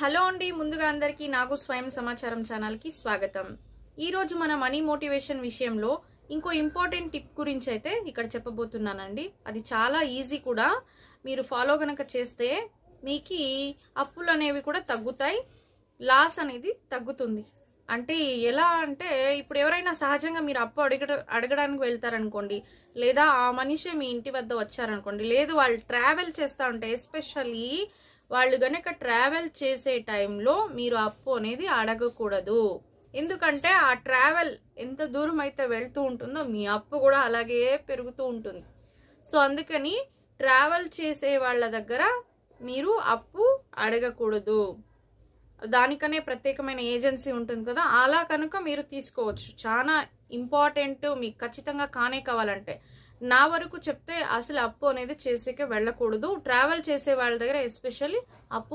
Hello అండి ముందుగా అందరికీ నాకు స్వయం సమాచారం ఛానల్కి స్వాగతం. ఈ రోజు మన మనీ మోటివేషన్ విషయంలో ఇంకో ఇంపార్టెంట్ టిప్ గురించి అయితే ఇక్కడ చెప్పబోతున్నానండి. అది చాలా ఈజీ కూడా. మీరు ఫాలో గనక చేస్తే మీకు అప్పులు అనేవి కూడా తగ్గుతాయి లాస్ అనేది తగ్గుతుంది. అంటే ఎలా అంటే ఇప్పుడు ఎవరైనా సహజంగా మీరు అప్పు అడగ అడగడానికి వెళ్తారనుకోండి లేదా ఆ మనిషి మీ ఇంటి వద్ద వచ్చారనుకోండి లేదు వాళ్ళు ట్రావెల్ చేస్తూ ఉంటే ఎస్పెషల్లీ వాళ్ళు కనుక ట్రావెల్ చేసే టైంలో మీరు అప్పు అనేది అడగకూడదు. ఎందుకంటే ఆ ట్రావెల్ ఎంత దూరం అయితే వెళ్తూ ఉంటుందో మీ అప్పు కూడా అలాగే పెరుగుతూ ఉంటుంది. సో అందుకని ట్రావెల్ చేసే వాళ్ళ దగ్గర మీరు అప్పు అడగకూడదు. దానికనే ప్రత్యేకమైన ఏజెన్సీ ఉంటుంది కదా అలా కనుక మీరు తీసుకోవచ్చు. చాలా ఇంపార్టెంట్ మీకు ఖచ్చితంగా కానే కావాలంటే. నా వరకు చెప్తే అసలు అప్పు అనేది చేసేకే వెళ్ళకూడదు. ట్రావెల్ చేసే వాళ్ళ దగ్గర ఎస్పెషల్లీ అప్పు